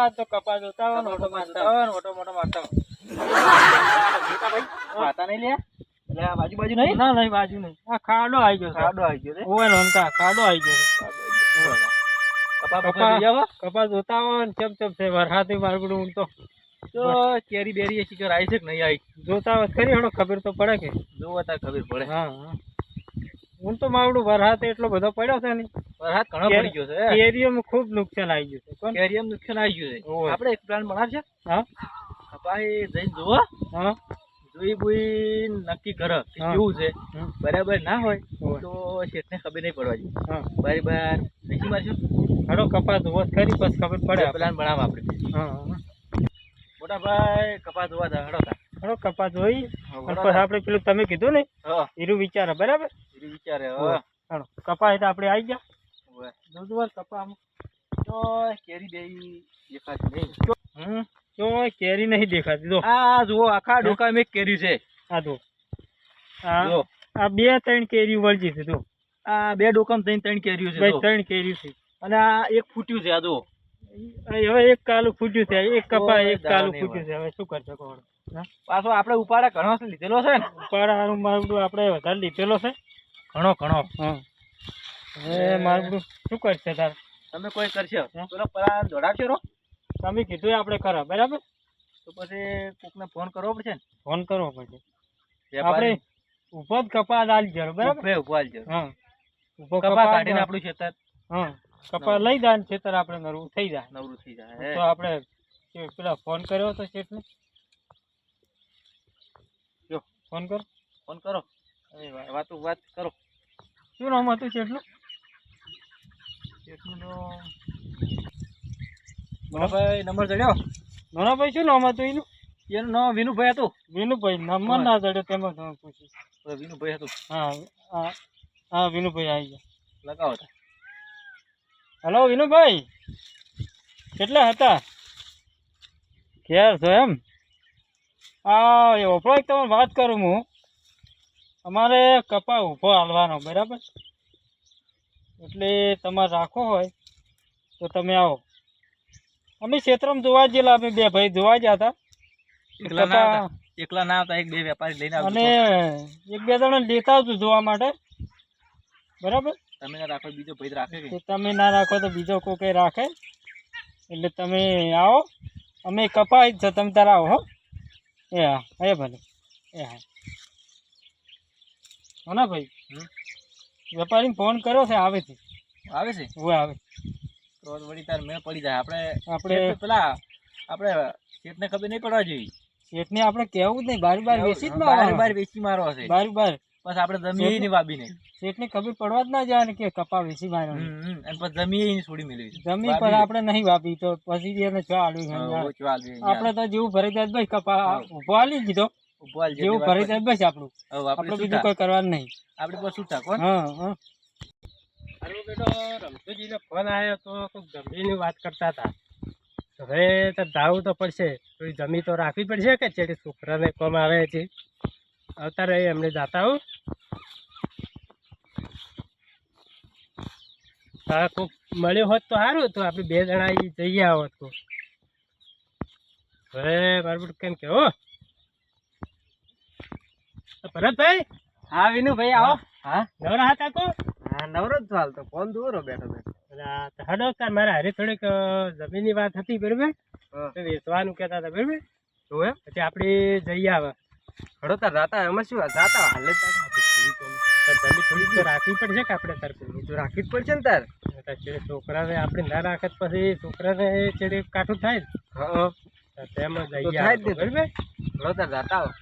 આજ તો કપા જોતા હોય ને ઓટો મારતા મોટો મારતા. વાતા નહીં લે એટલે બાજુ બાજુ નહીં? ના નહીં બાજુ નહીં. આ ખાડો આવી ગયો ખાડો આવી ગયો ઓવે ખાડો આવી ગયો કપાસ જોતા ચમ ચમ છે વરસાદે મારગું ઊંઘતો તો. કેરી બેરી એ શિકાર આવી છે કે નહીં આવી? જોતા ખરી ખબર તો પડે કે. જોવા ખબર પડે. હા હા. હું તો માવડું વરસાદ એટલો બધો પડ્યો છે ને વરસાદ ઘણો પડી ગયો છે કેરીઓમાં ખૂબ નુકસાન આવી ગયું છે. કોણ? કેરી એમ નુકસાન આવી ગયું છે. આપણે એક પ્લાન બનાવશે હા. કપાઈ જઈને જુઓ. હા. જોઈ બોઈ નક્કી કર કેવું છે. બરાબર ના હોય. તો શેઠને ખબર નહીં પડવા જોઈએ બરાબર. નહીં મારશું હળો કપાસ ધોવા ખરી પછી ખબર પડે પ્લાન બનાવ આપણે. મોટા ભાઈ કપાસ ધોવા જા હડો કપાસ. પછી આપણે પેલું તમે કીધું ને એનું એરું વિચારે બરાબર? એ વિચારે હવે. ચાલો કપા એટલે આપણે આવી ગયા. હવે જોજો વાર કપા આમ. તો કેરી બેરી દેખાતી નહીં. હમ તો કેરી નહીં દેખાતી. જો. આ જુઓ આખા ડોકા મેં કેરી છે. આ જો આ આ બે ત્રણ કેરી વળજી છે જો. આ બે ડોકામાં ત્રણ ત્રણ કેરીઓ છે ત્રણ કેરી છે. અને આ એક ફૂટ્યું છે આ જો હવે એક કાલું ફૂટ્યું છે એક કપા એક કાલું ફૂટ્યું છે. હવે શું કરશો કોણ પાછો આપણે ઉપાડા ઘણો લીધેલો છે ને? ઉપાડાનું મારું આપણે વધારે લીધેલો છે. ઘણો ઘણો. હા. મારું શું કરશે તાર? તમે કોઈ કરશો. પેલો પરા દોડાવશો રો. તમે કીધું આપણે કરો બરાબર? તો પછી કોકને ફોન કરવો પડશે ને. ફોન કરવો પડશે. આપણે ઊભો જ કપા આલી જરો બરાબર? ઉભે ઊભો આલજો. હા. ઊભો કપા કાઢીને આપણું ખેતર. હા. કપા લઈ જાય ને ખેતર આપણે નરવું થઈ જાય નવરું થઈ જાય તો આપણે પેલા ફોન કર્યો તો શેઠને? જો. ફોન કર. ફોન કરો. વા- વાતો વાત કરો. શું નામ હતું છે એટલું એટલું ભાઈ નંબર ચડ્યો? નોનાભાઈ શું નામ હતું એનું? એનું નામ વિનુભાઈ હતું. વિનુભાઈ નંબર ના ચડ્યો તેમાં તમે પૂછ્યું વિનુભાઈ હતું. હા હા હા વિનુભાઈ આવી ગયા. લગાવો હલો વિનુભાઈ? કેટલા હતા? ઘેર છો એમ? હા એ એક તમને વાત કરું હું. અમારે કપા ઊભો હાલવાનો બરાબર? એટલે તમારે રાખવો હોય તો તમે આવો. અમે ક્ષેત્રમાં જોવા જ ગયેલા અમે બે ભાઈ જોવા ગયા હતા. એકલા ના હતા એકલા ના આવતા? એક બે વેપારી લઈને અને એક બે જણા લેતા આવજો જોવા માટે. બરાબર? તમે ના રાખો બીજો ભાઈ રાખે કે? તમે ના રાખો તો બીજો કોઈ કઈ રાખે? એટલે તમે આવો. અમે કપાઈ જ છે તમે તારા આવો હો. એ હા એ ભલે એ હા. હો ભાઈ. વેપારીને ફોન કર્યો છે આવે છે આવે છે? હું આવે. તો વળી તાર મેં પડી જાય. આપણે આપણે પેલા આપણે શેઠને ખબર નહીં પડવા જોઈએ શેઠને આપણે કહેવું જ નહીં. બારી બાર વેચી જ બાર બાર વેચી મારો હશે બારી બાર. બસ આપણે જમીનની વાબી નહીં શેઠને ખબર પડવા જ ના જાય ને કે કપા વેચી મારો. અને પછી જમીન છોડી મેળવી જમીન પર આપણે નહીં વાપી તો પછી એને ચા આડવી આપણે તો જેવું ભરી જાય ભાઈ કપા ઊભો આલી દીધો. જેવું ભરી જાય બસ આપણું. આપણે બીજું કોઈ કરવાનું નહીં. આપણે બસ શું કોણ હા હા. અરે બેટો રમતુજીને ફોન આવ્યો તો કોઈક જમીનની વાત કરતા હતા. હવે તો ધાવું તો પડશે તો જમી તો રાખવી પડશે કે છે છોકરાને કોમ આવે છે? આવતા રહી એમને જાતા હું. હા કોઈક મળ્યો હોત તો સારું તો આપણે બે જણા જઈએ જઈ આવત તો. હવે મારું કેમ કે હો? ભરતભાઈ હા વિનુભાઈ આવો. હા? નવરા હતા કો? હા નવરો જ હાલ તો ફોન દૂરો બેઠો બેઠો? હડો તાર મારા હારે થોડીક જમીનની વાત હતી બરોબર? તો વેચવાનું કહેતા હતા બરોબર? તો એમ? પછી આપણે જઈ આવે. હડો તાર જાતા એમાં શું જાતા હાલે થોડી તો જમીન થોડીક તો રાખવી પડશે કે આપણે તાર તો રાખવી જ પડશે ને તાર. છોકરાને આપણે ના રાખે તો પછી છોકરાને છેડે કાઠું થાય હા તેમાં તો જઈ જ આવે ને. બરોબર? હડો તાર જાતા આવો.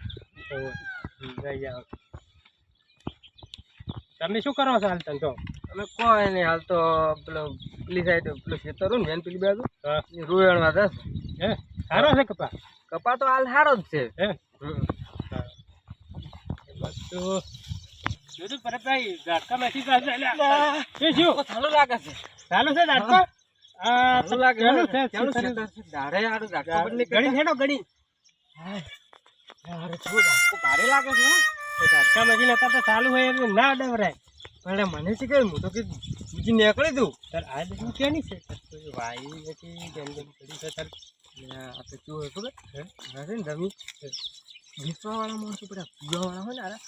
તમે શું કરો છો હાલ તમે તો? અમે કોઈ નહીં હાલ તો પેલો પેલી સાઈડ પેલું ખેતર ને વેન પેલી બાજુ. રૂવેણમાં દસ હે? સારો છે કપા? કપા તો હાલ સારો જ છે. હે? તો અલ્યા. એ લાગે છે. ચાલુ છે ઝાટકો આ તો લાગે છે. ચાલુ છે શીતળ. દાડે ઝાટકો પણ ગણી હેડો ગણી અરે થોડું ઝાટકો ભારે લાગે છે. તો ઝાટકામાંથી નતા તો ચાલુ હોય એમ ના ડવરાય પણ મને છે કે હું તો કે બીજી નીકળી દઉં. તાર આ બધું ક્યાંની છે? તાર કોઈ વાઈ નથી જેમ જેમ પડી છે, તાર. આ તો કેવું હોય ખબર? હા? જમીન? વેચવાવાળા માણસો બધા પીવાવાળા હોય ને આરા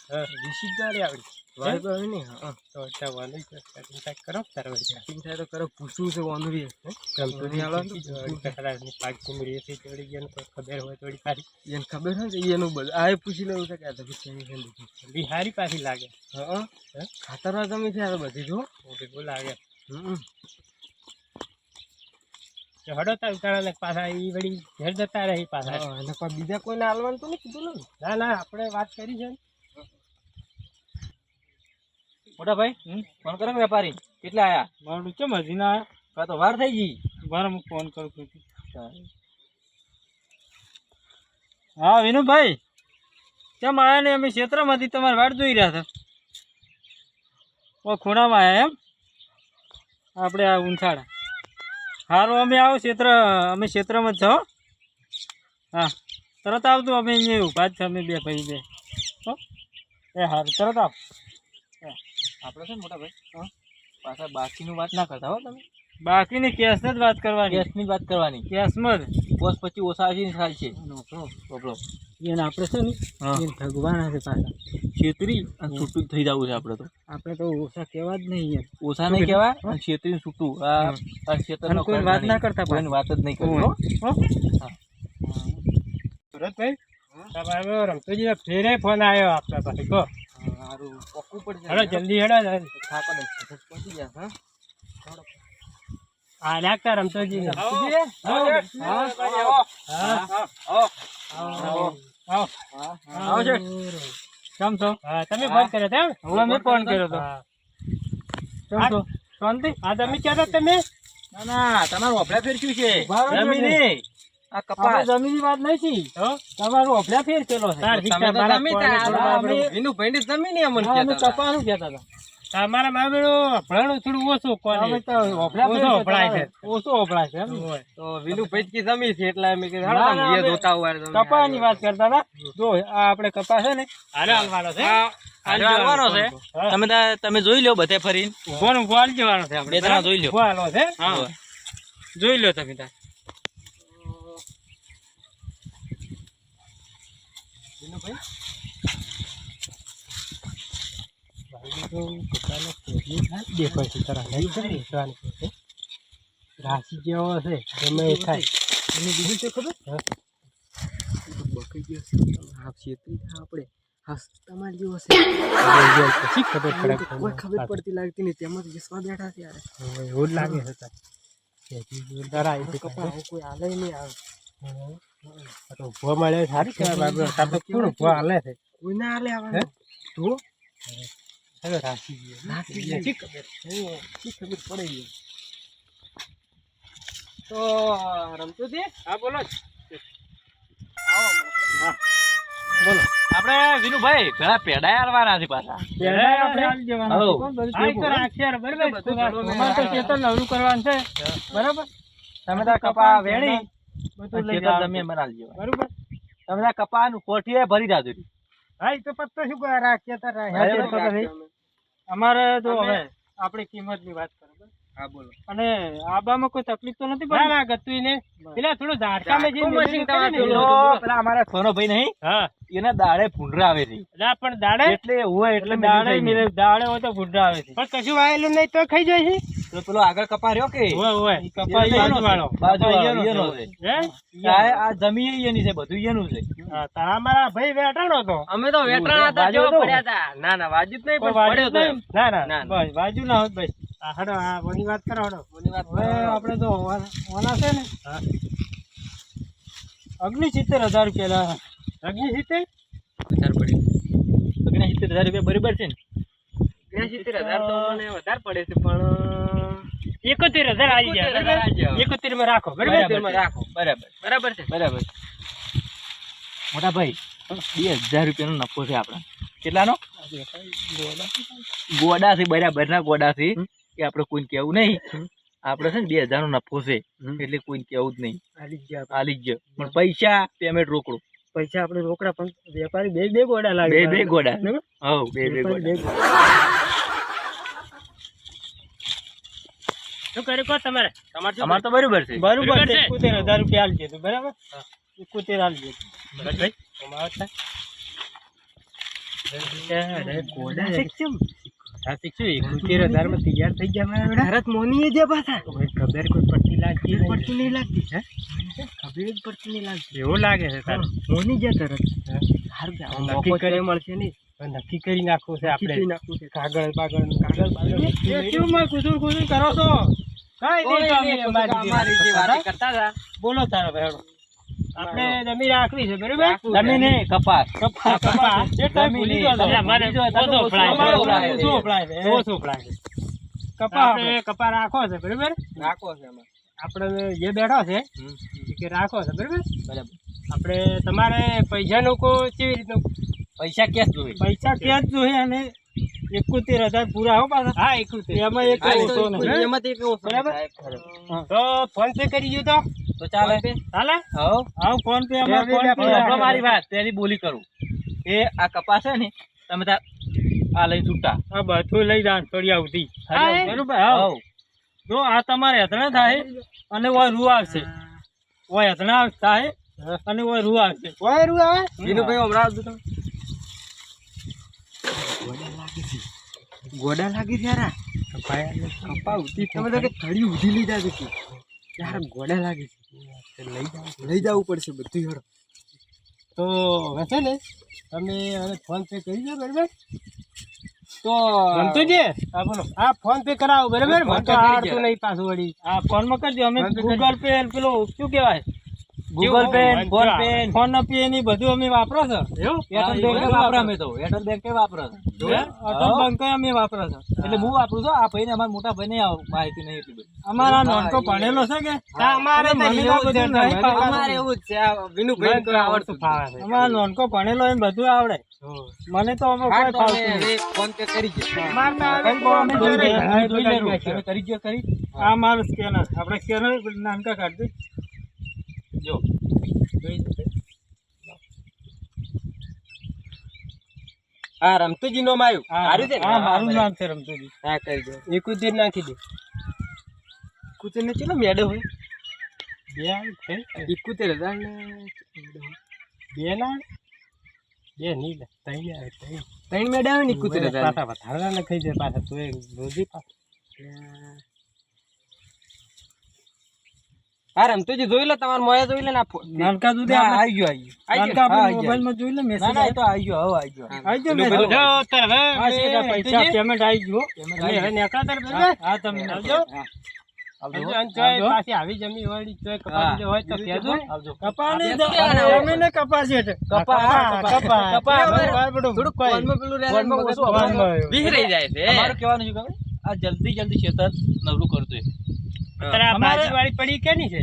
ગાડી આવડી વાય આવે નહીં હા તો અચ્છા વાંધો છે કાંઈક કાંઈક કરો તારે થાય તો કરો પૂછવું છે વાંધો રહી ગમતું નહીં? કચરાની પાક કુમરી હતી ચડી ગયા ખબર હોય થોડી સારી એને ખબર હોય ને એનું બધું આ પૂછી લેવું છે કે આ તો પછી બિહારી પાછી લાગે. હા ખાતર જમી છે બધી જો બહુ લાગે હમ. હડો તાર ઉતારા પાછા એ વળી ઘેર જતા રહે પાછા. અને કોઈ બીજા કોઈને હાલવાનું તો નહીં કીધું ને ના ના આપણે વાત કરી છે. ને. મોટા ભાઈ ફોન કરો વેપારી. કેટલા આયા? મારું કેમ હજી ના આવ્યા? કાં તો વાર થઈ ગઈ? વાર હું ફોન કરું છું. હા વિનુભાઈ કેમ આવ્યા ને અમે ક્ષેત્રમાંથી તમારે વાટ જોઈ રહ્યા હતા. ઓ ખૂણામાં આવ્યા એમ? આપણે આ ઊંથાડા સારું અમે આવો ક્ષેત્ર, અમે ક્ષેત્રમાં જ છો, હા. તરત આવતું અમે અહીંયા ઊભા જ છે, અમે બે ભાઈ બે. હો. એ હારું, તરત આવ. આપણે છે મોટા ભાઈ પાછા બાકીનું વાત ના કરતા, હો તમે. બાકીની કેસને જ વાત કરવાની. ગેસની જ વાત કરવાની. કેસમાં જ બસ પછી ઓછા આવીને થાય છે. પ્રોબ્લેમ એને આપણે છે ને હા. એને ભગવાન હશે પાછા. છેતરી અને છૂટું થઈ જવું છે આપણે તો. આપણે તો ઓછા કહેવા જ નહીં યાર ઓછા નહીં કહેવાય અને છેતરી છૂટું. આ છેતર કોઈ વાત ના કરતા કોઈની વાત જ નહીં કરવી હો? હો. હો? સુરતભાઈ તમારો રમતુજી ફેરે ફોન આવ્યો આપણા પાસે કહો. સારું પકવું પડશે હડો જલ્દી હડો પડે પહોંચી ગયા હા. રમતુજી ને. હા. કેમ છો? તમે ફોન કર્યો તેમ હવે મેં ફોન કર્યો હતો કેમ છો? શાંતિ? આ તમે ના ના તમારું ઓફલા ફેર શું છે જમીન. આ કપાસ. જમીનની વાત તમારું ઓફલા ફેર છે. તમે જમીન કહેતા હતા. તમારા મામેરું ભણવાનું થોડું ઓછું કોને? અમે તો ઓછો વપરાય છે. ઓછો વપરાય છે એમ તો વિનુ ભાઈ કી જમી છે એટલે અમે કીધું હાલો તમે હોય તમે. કપાની વાત કરતા હતા. જો આ આપણે કપા છે ને હાલો હાલવાનો છે? હાલવાનો છે. તમે તમે જોઈ લો બધે ફરીને. ને ઊભો જવાનો છે આપણે. ત્રણ જોઈ લો હાલો છે? હા. જોઈ લો તમે તાર રાશિ જેવો છે ગમે એ થાય અને બીજું શું ખબર હા. બકરી ગયો છે આ છેતરી થાય આપણે હાસ તમારી જેવો છે પછી ખબર પડે તો કોઈ ખબર પડતી લાગતી નહીં તેમાં તો જસવા બેઠા છે યાર એવું જ લાગે છે તાર. ડરાય છે કપા આવું કોઈ હાલે નહીં આવે આ તો ઊભો મળે સારી કહેવાય બાબુ. તાર તો કોણ ઊભો હાલે છે કોઈ ના હાલે આવે હે? તો હવે રાશિ જેવો. નાખી શી શી ખબર? શી ખબર પડે છે તો રમતું છે હા બોલો. બોલો. આપણે વિનુભાઈ પેલા પેડા હાલવાના છે પાછા. આપણે હાલી જવાના. કોણ તો બરાબર? તો નવરું કરવાનું છે. બરાબર? તમે તાર કપા વેણી. બધું લઈ ખેતર જાઓ. જમીન બનાવી બરાબર? તમે તા કપાનું કોઠીએ ભરી જાજો હા, એ તો પત્તો શું કરે, રાખ્યા તો બરાબર. અમારે જો હવે આપણી કિંમતની વાત કરો હા બોલો. અને આબામાં કોઈ તકલીફ તો નથી ના પડતી ના ગતું ને પેલા થોડું ઝાડકામાં જે મશીન તમારે પેલા અમારા સોનો ભાઈ નહીં હા. એના દાડે ભૂંડરા આવે છે. ના પણ દાડે એટલે હોય એટલે દાડે મિલે દાડે હોય તો ભૂંડા આવે છે. પણ કશું વાયેલું નહીં તો ખાઈ જાય છે. પેલો પેલો આગળ કપા રહ્યો કે કપા ઈયાનો વાળો બાજુ એનો છે. હે? આ જમી જમીન છે બધું એનું છે. તારા મારા ભાઈ વેટાણો તો. અમે તો વેટરાણા હતા જો પડ્યા હતા. ના ના વાજુ જ નહીં પણ પડ્યો તો ના ના. બસ બાજુ ના હોત ભાઈ. આ હડો આ બોની વાત કરો હડો. બોની વાત હવે આપણે તો ઓના છે ને. અગ્નિ સિત્તેર હજાર રૂપિયા અગ્નિ સિત્તેર હજાર પડ્યું. અગ્નિ સિત્તેર હજાર રૂપિયા બરાબર છે ને? ઓગણસિત્તેર હજાર તો મને વધારે પડે છે પણ એકોતેર હજાર આવી જાય 71,000 આવી એકોતેરમાં રાખો બરાબર. રાખો બરાબર બરાબર. છે? બરાબર. મોટા ભાઈ બે હજાર રૂપિયાનો નફો છે આપણા. કેટલાનો? ગોડા છે બરાબર ના ગોડા છે કે આપણે કોઈને કેવું નહીં. આપણે છે ને બે હજાર નો નફો છે. એટલે કોઈને કેવું જ નહીં. આલી જ. પણ પૈસા પેમેન્ટ રોકડો. પૈસા આપણે રોકડા પણ વેપારી બે બે ગોડા લાગે બે બે ગોડા? હવ બે બે ગોડા. શું કર્યું કહો તમારે તમારે શું અમારે તો બરોબર છે બરોબર બરોબર છે છે. એકોતેર હજાર રૂપિયા આલજે તું બરાબર એકોતેર આલજે ભરતભાઈ અમારો થાય અરે કોડા શીખશું શીખશું એકોતેર હજારમાં તૈયાર થઈ ગયા મારા બેટા ભારત મોની જે પાછા તો ભાઈ ખબર કોઈ પડતી લાગતી નહીં. પડતી નહીં લાગતી હે? ખબર જ પડતી નહીં લાગતી એવું લાગે છે તારે મોની જે તરત હા. સારું કે નક્કી નક્કી કરી- કરી મળશે નહીં તો નક્કી કરી નાખવું છે આપણે. નાખવું છે. કાગળ બાગળ કાગળ બાગળ એ કેવું કુસુર કુસુર કરો છો? બોલો તારો ભાઈ આપણે જમીન રાખવી છે બરોબર? જમીન નહીં, કપાસ. કપા કપા જે ટાઈમ ભૂલી ગયો એટલે અમારે ઓછો ફ્લાય છે. અમારે ઓછો ઓછો છે. ઓછો ફ્લાય છે. કપા રાખો છે બરાબર? રાખો છે એમાં. આપણે જે બેઠો છે કે રાખો છે બરાબર? બરાબર. આપણે તમારે પૈસાનું કોઈ કેવી રીતનું પૈસા કેશ જોઈએ? પૈસા ક્યાં જ જોઈએ અને એકોતેર હજાર પૂરા હો પાછા. હા એકોતેર. એમાં એક એ ઓછો તો નહીં. એમાં એક ઓછો બરાબર? તો ફોન પે કરી દો તો. તો ચાલે. ચાલે? હો હા ફોન પે અમારે ફોન પે. મારી વાત તેની બોલી કરું. એ આ કપાસ છે ને તમે તાર આ લઈ છૂટા. આ બધું લઈ જાણ થોડી ઉધી બરોબર? હા જો આ તમારે હેતણા થાય અને ઓય રૂ આવશે. ઓય હેતણા થાય અને ઓય રૂ આવશે. કોઈ રૂ આવે? વિનુભાઈ હમણાં આવજો તમે. લાગે છે ગોડા લાગી છે યાર આ. કપા ઉધી તમે તો કે ઉધી લીધા છે યાર ગોડા લાગે છે. લઈ જાવ લઈ જવું પડશે બધું યાર તો હવે છે ને તમે હવે ફોન પે કરી દો બરાબર? તો ગમતુંજી હા બોલો. આ ફોન પે કરાવો બરાબર? મને તો આવડતું નહીં પાછું વળી. આ ફોનમાં કરજો અમે ગૂગલ પે પેલો શું કહેવાય? Google Pay PhonePe PhonePe ની બધું અમે વાપરો છો? એરટેલ બેંક વાપરે. અમે તો? એરટેલ બેંક વાપરે અટલ બેંક અમે વાપરો છો? એટલે હું વાપરું છું? આ ભાઈને અમારા મોટા ભાઈ ને માહિતી નહીં એટલી બધી. અમારા નોનકો ભણેલો છે કે? અમારે એવું બધું છે, અમારે એવું જ છે. વિનુભાઈ તો આવડતું ફાવે છે અમારા નોનકો ભણેલો એને બધું આવડે. મને તો અમે કોઈ ફાવતું. ફોન પે કરી છે. માર કરી. આ મારું સ્કેનર આપણે સ્કેનર નાનકા કાઢી જો. હા રમતુજી નો માયું. હારું છે હા મારું નામ છે રમતુજી. હા કરી દો. એકોતેર નાખી દે. ઇકુતેર ને ચલો મેડો હોય? બે આવે છે? ઇકુતેર હજાર ને બે ના? બે નહીં લે ત્રણ આવે ત્રણ. ત્રણ મેડા આવે ને ઇકુતેર હજાર પાછા વધારવા લખાઈ જાય પાછા તું એ રોજી પાછા. હા રમતુજી જોઈ લે તમારે મોયા જોઈ લે ને નાનકા દૂધે આવી ગયો આવી ગયો. નાનકા આપણે મોબાઈલમાં જોઈ લે મેસેજ એ તો આવી ગયો હવે આવી ગયો. આવી ગયો મેસેજ જો અત્યારે હવે. પૈસા પેમેન્ટ આવી ગયો. હવે નેકળા તાર હા, હા તમે આવજો. પેલું જલ્દી જલ્દી ખેતર નવરું કરજો. અમારે- ભાજીવાળી પડી કેની છે?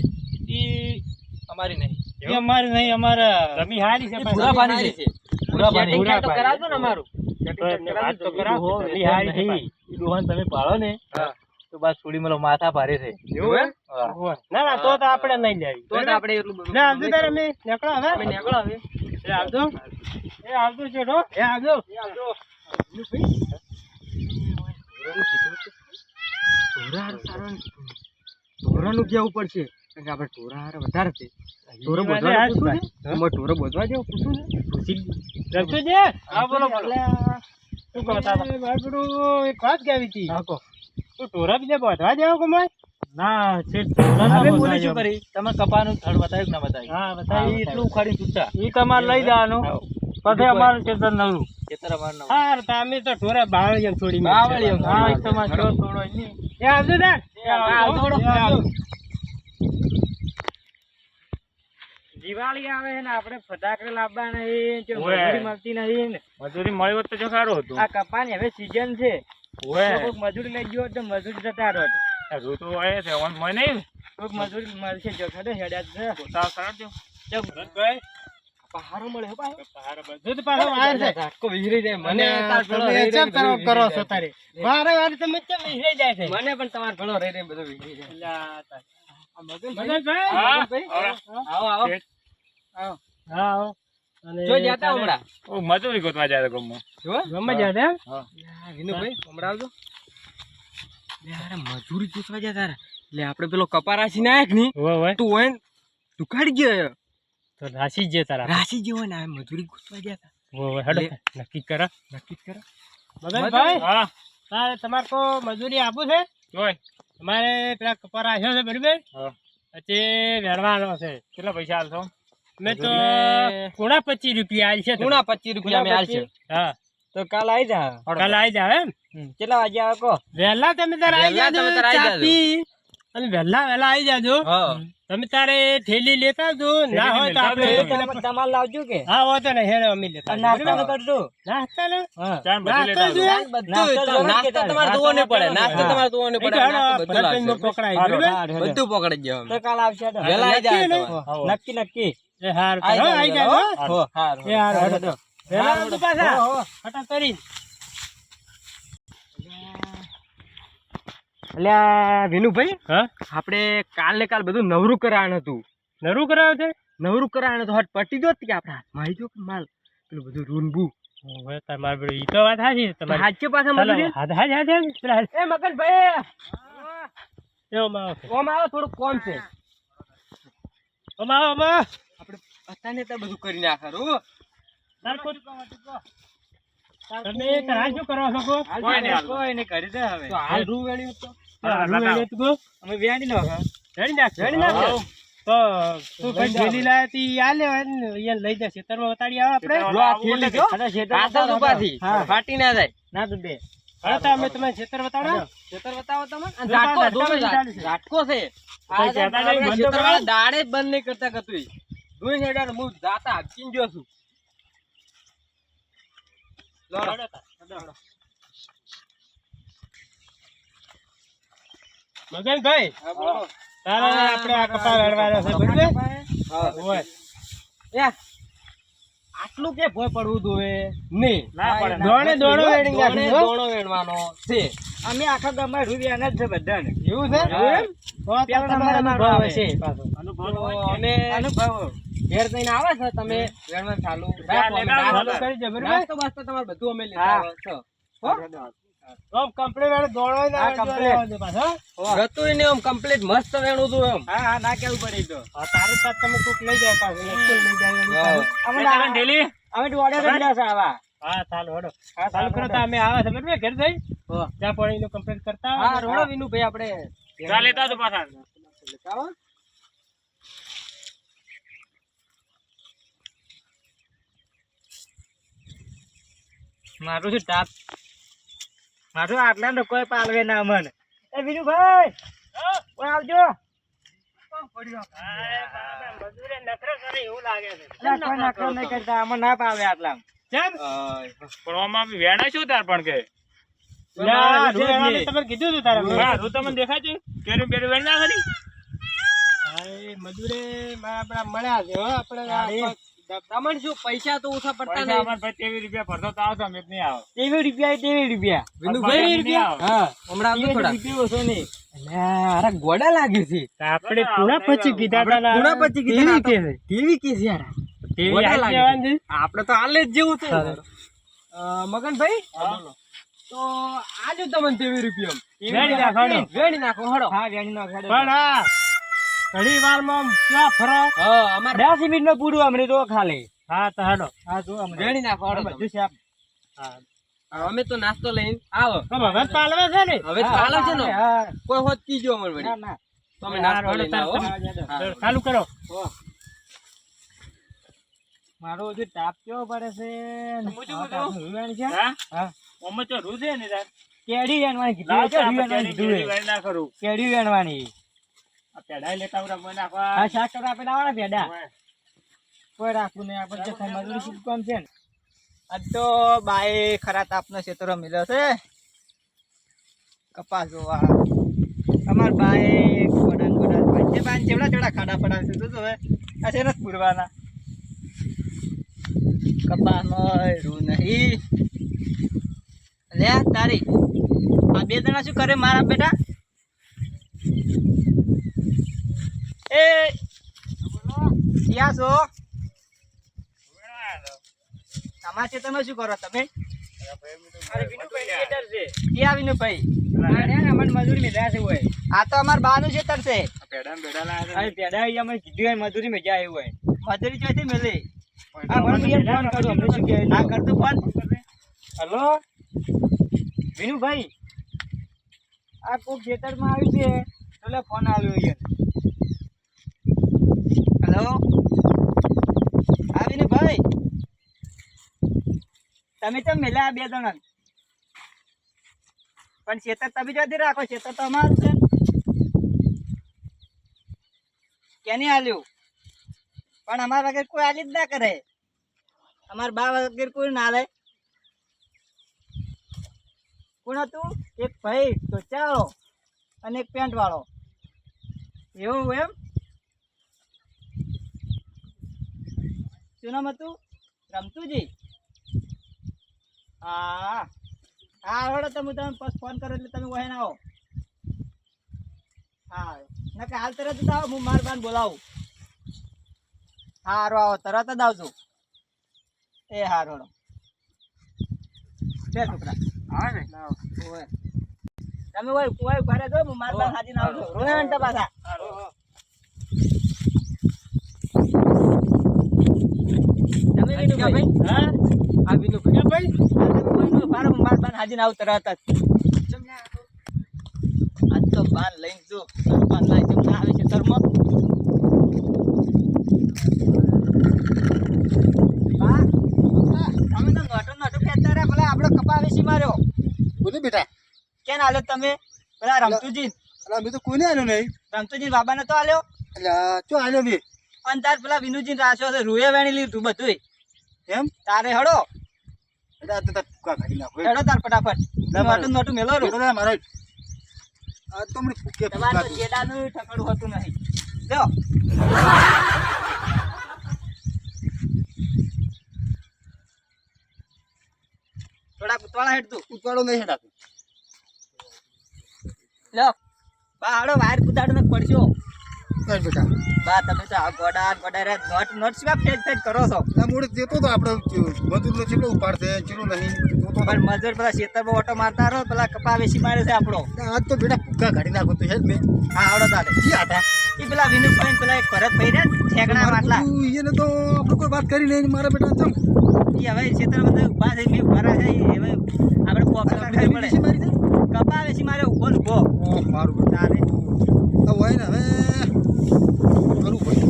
ઈ અમારી નહીં. એ અમારે નહીં અમારે રમી હારી છે એ. ભૂરા પાણી છે. ભૂરા પાણી Setting તો કરાવજો ને અમારું. વાત તો કરાવો. જમી હારી. ભાઈ. એ ડોહાને તમે પાડો ને. તો બસ સુડી મેલો માથા ભારે છે. એવું હા. ના ના તો તો આપણે નહીં લેવી. તો આપણે એટલું બધું લે આવજો તારે અમે નીકળો હવે. અમે નીકળો હવે. એ આવજો. એ આવજો શેઠો. એ આવજો. ઢોરાનું કેવું પડશે. કારણ કે આપણે ઢોરા હારે વધારે છે. ઢોરો બોધવા પૂછું. ને ઢોરો બોધવા જેવું પૂછું ને પૂછી રમતુજી? હા, બોલો, બોલો. શું કહો તાતા? બાપડું એક વાત કહેવી હતી. હા, કહો. તું ઢોરા બીજા બોધવા જાવ કે મોય? ના છે ના હવે બોલી શું કરી? તમે કપાનું થડ બતાવ્યું કે ના બતાવ્યું? હા બતાવ્યું એટલું ઉખાડી છૂટા એ તમારે લઈ જવાનું. પછી અમારું ચેતન નવું. ખેતર અમારું નવું. હાર તો અમે તો ઢોરા બાવળીઓ છોડી બાવળીઓ, હા તમારે થોડો એ આવજો તાર. દિવાળી આવે ને આપણે ફટાકડા મજૂરી મળતી નહીં ને. મજૂરી મળી હોત તો જો સારું હતું. આ કપાની હવે સીઝન છે. મજૂરી લઈ ગયો તો મજૂરી જતા રહો ઋતુ હોય છે મજૂરી મળશે જો હેડ્યા છે. પહાડો મળે હો બધું તો પાછું છે. ધાટકો વિહરી જાય. મને મને તાર ભેળો તમે રહી ચેમ રહીને કરો કરો છો તારે વારે વારે તમે ચેમ વિસરાઈ જાય છે? મને પણ તમાર ભેળો રહી રહીને બધું વિહરી જાય. મગનભાઈ, મગનભાઈ? હા, મગનભાઈ? આવો આવો. આવો. આવો. જો જાતા હમણાં. ઓ મજૂરી ગોતવા જાય ગમો જો ગમે જાય હા, વિનુભાઈ હમણાં આવજો મજૂરી પૂછવા ગયા તારા. એટલે આપણે પેલો કપા રાશી નાયકની તો હોય ને દુકાળી ગયો તો રાશી જ જે તારા રાશી જેવો ને આ મજૂરી પૂછવા ગયા હતા હોય હેડો. નક્કી કર. નક્કી કર. મગનભાઈ હા. તારે તમારે કો મજૂરી આપું છે? જોય તમારે પેલા કપર આવ્યો છે બરાબર? પછી વેરવાનો છે. કેટલા પૈસા આલશો મેં તો પૂણા પચીસ રૂપિયા આલ છે પૂણા પચીસ રૂપિયા મેં હાલ છે. હા. તો કાલ આવી જા. કાલ આવી જાવ એમ? કેટલા વાગે આવે કહો વહેલા તમે તાર આવી જાજો તમે ચા પી. અને વહેલા વહેલા આવી જાજો. હા. તમે તારે થેલી લેતા આવજો. ના હોય તો આપણે તમારે લાવજો કે. હા હોય તો ને હેડો અમે લેતા. નાસ્તા કરજો. નાસ્તા ને નાસ્તો જોઈએ? નાસ્તો તમારે જોવો નહીં પડે નાસ્તો તમારે જોવો નહીં પડે નાસ્તો બધું. પકડાય, બધું પકડી જ તો કાલ આવશે તો. વહેલા આવી જાય નક્કી તો. નક્કી નક્કી. એ હાર તો, આઈ હો, જાજો, આઈ જાજો, હો. હો, હારું. એ હાર હેડો. વેલા તો પાછા. હો, હો. અલ્યા વિનુભાઈ હા? આપણે કાલ ને કાલ બધું નવરું કરાવવાનું હતું. નવરું કરાવ્યું છે? નવરું કરાવવાનું હતું. હટ પટી દો કે આપણે હાથમાં? આવી કે માલ. પેલું બધું રૂનબું. હવે તમારે પેલું ઈ તો વાત હાજી છે તમારી. હાચે. એ મગનભાઈ આવો. ઓમ આવો થોડું કોમ છે. આમાં આવો, આમાં. આપણે તો બધું કરી કોઈ- તમે તાર શું કરવા છો કો? કોઈ નહીં કરી દે હવે હાલ તો? અમે વેણી નો વેણી નાખ. વેણી નાખજો. તો તું કઈ થેલી લાવ્યા તી ઈ આલે અહીંયા લઈ જા ખેતરમાં વતાડી આવે આપણે. જો આ થેલી ઉપાથી ફાટી ના જાય. ના તો બે. હવે તો અમે તમે ખેતર વતાડો ખેતર બતાવો તમે. ઝાટકો પાછા જો ઝાટકો ઝાટ- ઝાટકો છે. આ કઈ કહેતા નહીં, આપણા બંધ તો ખેતરવાળા કરો. દાડે બંધ નહીં કરતા કતું જોઈ હેડો હું જાતા હાંકીને જો છું મગનભાઈ. તારે આપણે આ કપા વેડવાના છે બરાબર? હા. આટલું કે ભોય પડવું દોવે નહીં. ના પડે. દોણે દોણો વેડિંગ દોણે દોણો વેડવાનો. છે. અમે આખા ગામમાં રૂપિયા જ છે બધાને. એવું છે? તો તમારે અનુભવ હશે અનુભવ તો અમે ઘેર જઈને આવે છે તમે? વેણવાનું ચાલુ. ચાલુ કરી. દે, તો બસ તો તમારે બધું અમે લેતા. આવે છે. હો? આમ વેણ દોણો ના હા, દે પાછો, હો? ને આમ complete મસ્ત વેણું હતું એમ. હા હા ના કેવું પડે તો. તારે સાથ તમે કોક લઈ જાય પાછું, એક લઈ જાય હા. અમે એ તમે અમે તો order છે આવા. હા ચાલો હેડો હા ચાલુ કરો તો અમે આવે છે બરાબર? ઘેર જઈ? હો. ચા પાણીનું complete કરતા હા રોડો વિનુભાઈ આપણે ચા લેતા આવજો પાછા. ચાલો. મારું શું તાપ મારું આટલા ને કોઈ પાલવે ના મને. એ વિનુભાઈ ભાઈ આવજો. મજૂરે એવું લાગે કોઈ નખરો કરતા આમાં ના પાવે આટલા કેમ? બી વેણાય શું તાર પણ કે? લા, રોજ જે નહીં. તમે કીધું હતું તારે. હા તમને દેખાય છે? કેરી ના કરી હા, એ મજૂરે મારા મળ્યા છે હો આપણે આ તમને શું પૈસા તો ઓછા પડતા નહીં. અમારે ભાઈ તેવી રૂપિયા ભરતો તો આવતો અમે નહીં આવો. તેવી રૂપિયા તેવી રૂપિયા. વિનુભાઈ આવો. હા હમણાં આવજો થોડા. રૂપિયા ઓછો નહીં અરે ગોડા લાગે છે. આપણે પૂરા પછી કીધા હતા ને પૂરા પછી કીધા કેવી કે? કેવી કે છે યાર કેવી લાગે છે? આપણે તો હાલે જ જેવું છે. મગન ભાઈ મગનભાઈ? તો આજો તમને તેવી રૂપિયા વેણી નાખો, હળો. વેણી નાખો હળો હા વેણી નાખો પણ હા. ઘણી વારમાં ક્યાં ફરો? અમારે દસ મિનિટ નો પૂરું અમને જો ખાલી. હા તો હાડો હા જો અમને વેણી નાખો હળો બધું છે હા. અમે તો નાસ્તો લઈને આવો. તો હવે પાલવે છે ને? હવે તો છે ને? કોઈ હોત કીજો અમને વળી. ના ના. તમે નાસ્તો લઈને આવો. ચાલુ કરો. મારો જે તાપ કેવો પડે છે? કહું? તાપનું રૂવાણ છે? હા? અમે તો રૂજે ને તાર. કેડી વેણવાની કેડી લાવ છે, તો આપણે રીવાણવાની કેરી કીધું? બેરી છે. વેણ ના કરું. કેડી વેણવાની? આ પેડાય લેતા આવડા મને નાખવા. હા શાક કોઈ રાખવું નહીં આપણે જે મજૂરી શું કામ છે ને? આજ તો બાએ ખરા તાપનો ક્ષેત્રો મિલ્યો છે. કપાસ જોવા. અમાર બાએ ગોડા ગોડા પાંચે પાંચ જેવડા જેવડા ખાડા પડાવશે તો હવે. આ છે નથી પૂરવાના. કપાસનો રૂ નહીં. લે તારી. આ બે જણા શું કરે મારા બેટા? એ ક્યાં છો? તમારા ખેતરમાં શું કરો તમે? મજૂરી મેળવ્યા છે આ તો અમાર બાનું ખેતર છે પેડા ને પેડા લાયા છે. અરે પેડા અહીંયા અમે કીધું હોય મજૂરી મેં જાય હોય. મજૂરી ચોથી મેલી આ મને યાર ફોન કરું અમને શું કહે આ કરતું ફોન હલો? વિનુભાઈ? આ કોક ખેતરમાં આવ્યું છે. એટલે ફોન આવ્યો અહીંયા. હેલો આવીને ભાઈ. તમે તો મેલા બે જણા? પણ ખેતર તમે જતી રાખો ખેતર તો અમારું છે. કેને આલ્યું? પણ અમારા વગર કોઈ આલી જ ના કરે. અમાર બા વગર કોઈ ના લે. કોણ હતું? એક ભાઈ, તો ટોચાવાળો અને એક પેન્ટ વાળો એવું એમ? શું નામ હતું? રમતુજી? હા. હા હળો તમે તમે પછી ફોન કરો એટલે તમે વહેન આવો. હા. ના કે હાલ તરત જ આવો હું માર બાન બોલાવું. હારો આવો તરત જ આવજો. એ હારું હળો બે છોકરા. હા ને? તમે હોય કુવાય ઊભા જો હું માર બાન હાજીને આવજો. અંટા પાછા તમે વિનુભાઈ હા આ વિનુભાઈ હાજી આવું આવતા જ આજ તો બાન લઈને જો બાન લાઈ જેમ આવે છે તરમાં બેટા આલ્યો તમે? પેલા રમતુજી. અલા મેં તો કોઈને આલ્યો નહીં. રમતુજી બાબાને તો આલ્યો? એટલે ચો આલ્યો મેં? અંતાર તાર પેલા વિનુજી રાખ્યો છે રૂએ વેણી લીધું બધું એમ? તારે હડો. હેડો તાર ફટાફટ. નોટું નોટું મેલો રૂ મારો આ તો મને ભૂકે તમારે જેડાનું ઠકડું હતું નહીં. જો થોડા ઉતવાળા હેડ તું. ઉપાડો નહીં હેડાતું લો બા હાડો વાયર કુદાડો ને પડશો. બસ બેટા બા તમે તો આ ગોડા ગોડા રે નોટ નોટ સિવાય ફેજ ફેજ કરો છો? ના મૂળ દેતો તો આપણે મજૂર ચેટલો ઉપાડશે ચીલો નહીં. તું તો. પણ મજૂર પેલા ખેતરમાં ઓટો મારતા રહો પેલા કપા વેચી મારે છે આપણો. આજ તો બેટા ભૂખા કાઢી નાખો તો હેડ મેં. હા આવડો તારે જી હતા એ પેલા વિનુ ભાઈ પેલા એક ભરત ભાઈ રે ઠેકણા માટલા. એને તો આપણે કોઈ વાત કરી નહીં મારા બેટા ચમ. એ હવે ખેતર બધા ઊભા છે મેં ભરા છે હવે આપણે પોકડા ખાઈ પડે કપા વેચી મારે ઊભો ઓ ઊભો. મારું હોય તારે હવે કરવું પડે